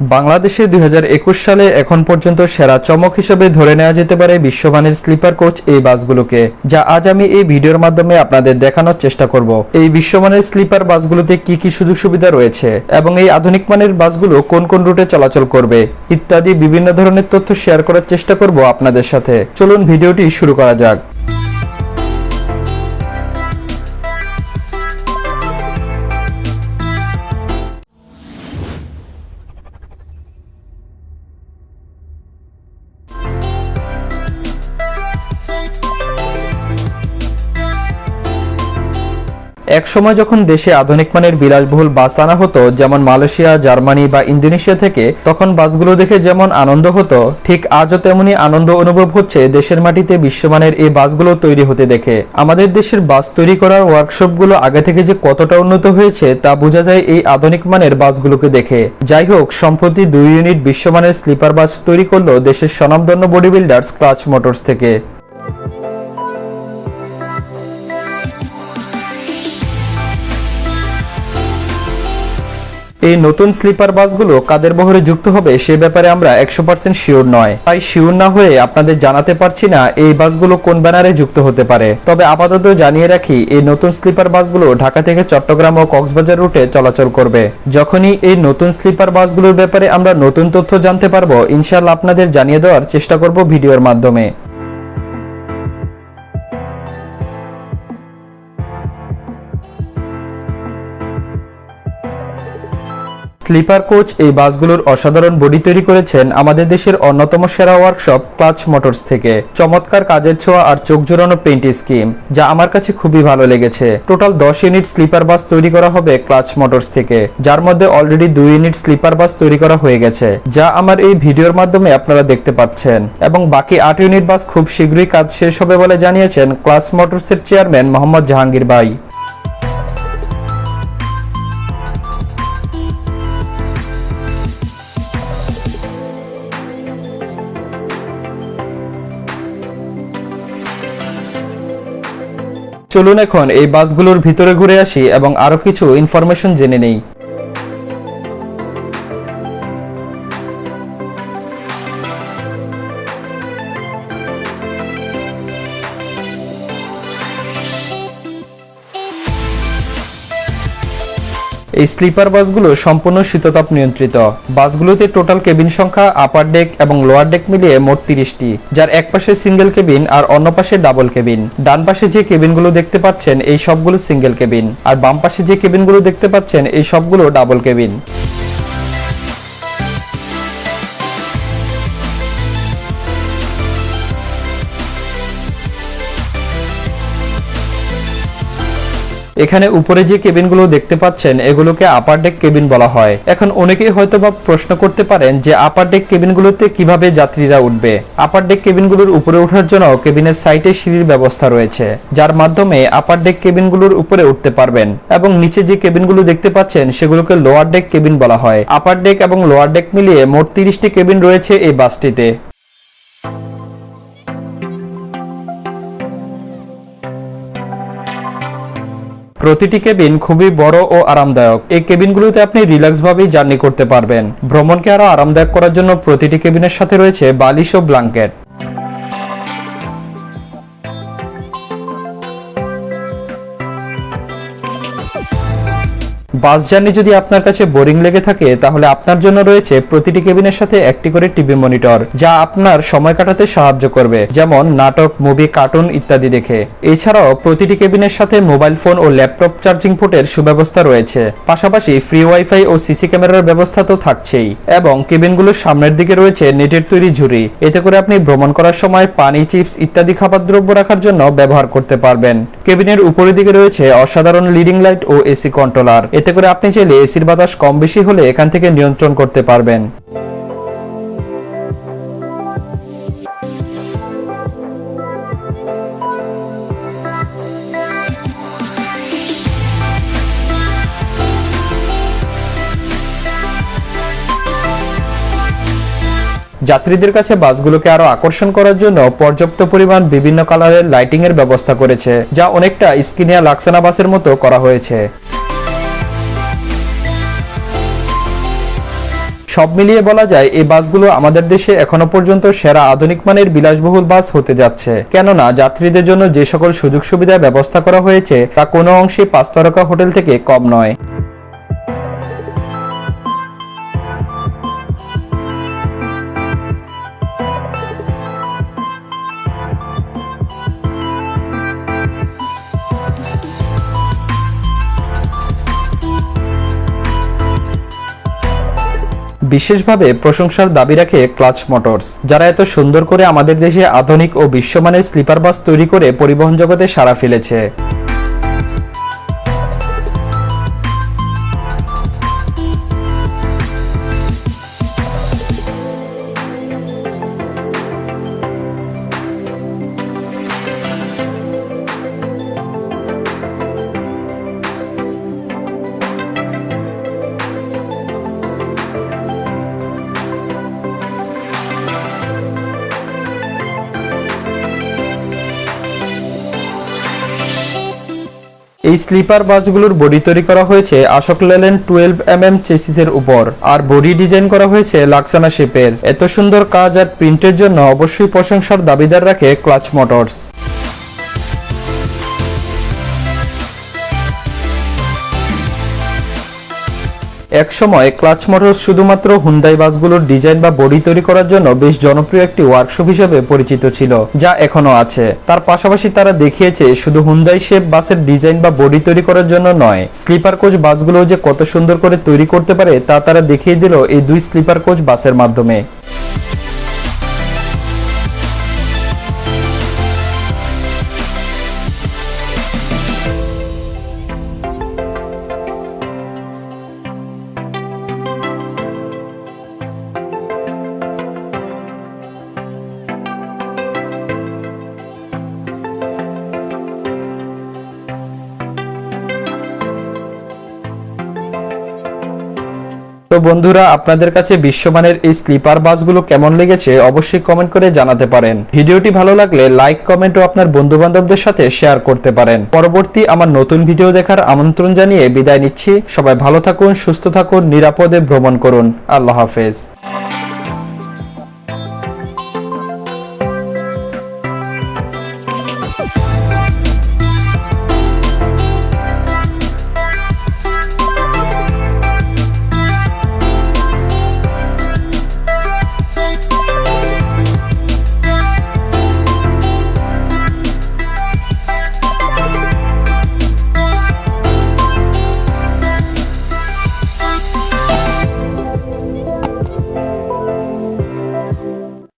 বাংলাদেশে দুই হাজার একুশ সালে এখন পর্যন্ত সেরা চমক হিসেবে ধরে নেওয়া যেতে পারে বিশ্বমানের স্লিপার কোচ এই বাসগুলোকে, যা আজ আমি এই ভিডিওর মাধ্যমে আপনাদের দেখানোর চেষ্টা করব। এই বিশ্বমানের স্লিপার বাসগুলোতে কি কি সুযোগ সুবিধা রয়েছে এবং এই আধুনিক মানের বাসগুলো কোন কোন রুটে চলাচল করবে ইত্যাদি বিভিন্ন ধরনের তথ্য শেয়ার করার চেষ্টা করব আপনাদের সাথে। চলুন ভিডিওটি শুরু করা যাক। এক সময় যখন দেশে আধুনিক মানের বিলাসবহুল বাস আনা হতো, যেমন মালয়েশিয়া, জার্মানি বা ইন্দোনেশিয়া থেকে, তখন বাসগুলো দেখে যেমন আনন্দ হতো, ঠিক আজও তেমনি আনন্দ অনুভব হচ্ছে দেশের মাটিতে বিশ্বমানের এই বাসগুলো তৈরি হতে দেখে। আমাদের দেশের বাস তৈরি করার ওয়ার্কশপগুলো আগে থেকে যে কতটা উন্নত হয়েছে, তা বোঝা যায় এই আধুনিক মানের বাসগুলোকে দেখে। যাই হোক, সম্প্রতি দুই ইউনিট বিশ্বমানের স্লিপার বাস তৈরি করল দেশের স্বনামধন্য বডি বিল্ডার্স ক্লাচ মোটরস থেকে। এই নতুন স্লিপার বাসগুলো কাদের বহরে যুক্ত হবে সে ব্যাপারে আমরা একশো পার্সেন্ট শিওর নয়। তাই শিওর না হয়ে আপনাদের জানাতে পারছি না এই বাসগুলো কোন ব্যানারে যুক্ত হতে পারে। তবে আপাতত জানিয়ে রাখি, এই নতুন স্লিপার বাসগুলো ঢাকা থেকে চট্টগ্রাম ও কক্সবাজার রুটে চলাচল করবে। যখনই এই নতুন স্লিপার বাসগুলোর ব্যাপারে আমরা নতুন তথ্য জানতে পারব ইনশাল্লাহ আপনাদের জানিয়ে দেওয়ার চেষ্টা করব ভিডিওর মাধ্যমে। স্লিপার কোচ এই বাসগুলোর অসাধারণ বডি তৈরি করেছেন আমাদের দেশের অন্যতম সেরা ওয়ার্কশপ ক্লাচ মোটরস থেকে। চমৎকার কাজের ছোঁয়া আর চোখ জোড়ানো পেইন্ট স্কিম, যা আমার কাছে খুবই ভালো লেগেছে। টোটাল দশ ইউনিট স্লিপার বাস তৈরি করা হবে ক্লাচ মোটরস থেকে, যার মধ্যে অলরেডি দুই ইউনিট স্লিপার বাস তৈরি করা হয়ে গেছে, যা আমার এই ভিডিওর মাধ্যমে আপনারা দেখতে পাচ্ছেন। এবং বাকি আট ইউনিট বাস খুব শীঘ্রই কাজ শেষ হবে বলে জানিয়েছেন ক্লাচ মোটরসের চেয়ারম্যান মোহাম্মদ জাহাঙ্গীর ভাই। চলুন এখন এই বাসগুলোর ভিতরে ঘুরে আসি এবং আরও কিছু ইনফরমেশন জেনে নেই। এই স্লিপার বাসগুলো সম্পূর্ণ শীততাপ নিয়ন্ত্রিত। বাসগুলোতে টোটাল কেবিন সংখ্যা আপার ডেক এবং লোয়ার ডেক মিলিয়ে মোট তিরিশটি, যার এক পাশে সিঙ্গেল কেবিন আর অন্য পাশে ডাবল কেবিন। ডান পাশে যে কেবিনগুলো দেখতে পাচ্ছেন, এই সবগুলো সিঙ্গেল কেবিন, আর বাম পাশে যে কেবিনগুলো দেখতে পাচ্ছেন, এই সবগুলো ডাবল কেবিন। এখানে উপরে যে কেবিনগুলো দেখতে পাচ্ছেন, এগুলোকে আপার ডেক কেবিন বলা হয়। এখন অনেকেই হয়তো বা প্রশ্ন করতে পারেন যে আপার ডেক কেবিনগুলোতে কীভাবে যাত্রীরা উঠবে? আপার ডেক কেবিনগুলোর উপরে ওঠার জন্য কেবিনের সাইটে সিঁড়ির ব্যবস্থা রয়েছে, যার মাধ্যমে আপার ডেক কেবিনগুলোর উপরে উঠতে পারবেন এবং নিচে যে কেবিনগুলো দেখতে পাচ্ছেন, সেগুলোকে লোয়ার ডেক কেবিন বলা হয়। আপার ডেক এবং লোয়ার ডেক মিলিয়ে মোট তিরিশটি কেবিন রয়েছে এই বাসটিতে। প্রতিটি কেবিন খুবই বড় ও আরামদায়ক। এই কেবিনগুলোতে আপনি রিল্যাক্স ভাবেই জার্নি করতে পারবেন। ভ্রমণকে আরও আরামদায়ক করার জন্য প্রতিটি কেবিনের সাথে রয়েছে বালিশ ও ব্ল্যাঙ্কেট বাস জার্নি যদি আপনার কাছে বোরিং লেগে থাকে, তাহলে আপনার জন্য রয়েছে প্রতিটি কেবিনের সাথে একটি করে টিভি মনিটর, যা আপনার সময় কাটাতে সাহায্য করবে, যেমন নাটক, মুভি, কার্টুন ইত্যাদি দেখে। এছাড়াও প্রতিটি কেবিনের সাথে মোবাইল ফোন ও ল্যাপটপ চার্জিং পোর্টের সুব্যবস্থা রয়েছে। পাশাপাশি ফ্রি ওয়াইফাই ও সিসি ক্যামেরার ব্যবস্থা তো থাকছেই, এবং কেবিনগুলোর সামনের দিকে রয়েছে নেটের তৈরি ঝুড়ি। এতে করে আপনি ভ্রমণ করার সময় পানি, চিপস ইত্যাদি খাবার দ্রব্য রাখার জন্য ব্যবহার করতে পারবেন। কেবিনের উপরের দিকে রয়েছে অসাধারণ লিডিং লাইট ও এসি কন্ট্রোলার। এতে করে আপনি চাইলে এসির বাতাস কম বেশি হলে এখান থেকে নিয়ন্ত্রণ করতে পারবেন। যাত্রীদের কাছে বাসগুলোকে আরও আকর্ষণ করার জন্য পর্যাপ্ত পরিমাণ বিভিন্ন কালারের লাইটিং এর ব্যবস্থা করেছে, যা অনেকটা স্কিনিয়া লাক্সানা বাসের মতো করা হয়েছে। সব মিলিয়ে বলা যায়, এই বাসগুলো আমাদের দেশে এখনও পর্যন্ত সেরা আধুনিক মানের বিলাসবহুল বাস হতে যাচ্ছে। কেননা, যাত্রীদের জন্য যে সকল সুযোগ সুবিধা ব্যবস্থা করা হয়েছে, তা কোনো অংশে পাঁচ তারকা হোটেল থেকে কম নয়। বিশেষভাবে প্রশংসার দাবি রাখে ক্লাচ মোটরস। যারা এত সুন্দর করে আমাদের দেশে আধুনিক ও বিশ্বমানের স্লিপার বাস তৈরি করে পরিবহন জগতে সাড়া ফেলেছে। এই স্লিপার বাসগুলোর বডি তৈরি করা হয়েছে Ashok Leyland twelve M M চেসিসের উপর। আর বডি ডিজাইন করা হয়েছে লাক্সানা শেপের। এত সুন্দর কাজ আর প্রিন্টের জন্য অবশ্যই প্রশংসার দাবিদার রাখে ক্লাচ মোটরস। একসময় ক্লাচ মোটর শুধুমাত্র হুন্দাই বাসগুলোর ডিজাইন বা বডি তৈরি করার জন্য বেশ জনপ্রিয় একটি ওয়ার্কশপ হিসেবে পরিচিত ছিল, যা এখনও আছে। তার পাশাপাশি তারা দেখিয়েছে, শুধু হুন্ডাই শেপ বাসের ডিজাইন বা বডি তৈরি করার জন্য নয়, স্লিপার কোচ বাসগুলো যে কত সুন্দর করে তৈরি করতে পারে তা তারা দেখিয়ে দিল এই দুই স্লিপার কোচ বাসের মাধ্যমে। বন্ধুরা, আপনাদের কাছে বিশ্বমানের এই স্লিপার বাসগুলো কেমন লেগেছে অবশ্যই কমেন্ট করে জানাতে পারেন। ভিডিওটি ভালো লাগলে লাইক, কমেন্ট ও আপনার বন্ধু বান্ধবদের সাথে শেয়ার করতে পারেন। পরবর্তী আমার নতুন ভিডিও দেখার আমন্ত্রণ জানিয়ে বিদায় নিচ্ছি। সবাই ভালো থাকুন, সুস্থ থাকুন, নিরাপদে ভ্রমণ করুন। আল্লাহ হাফেজ।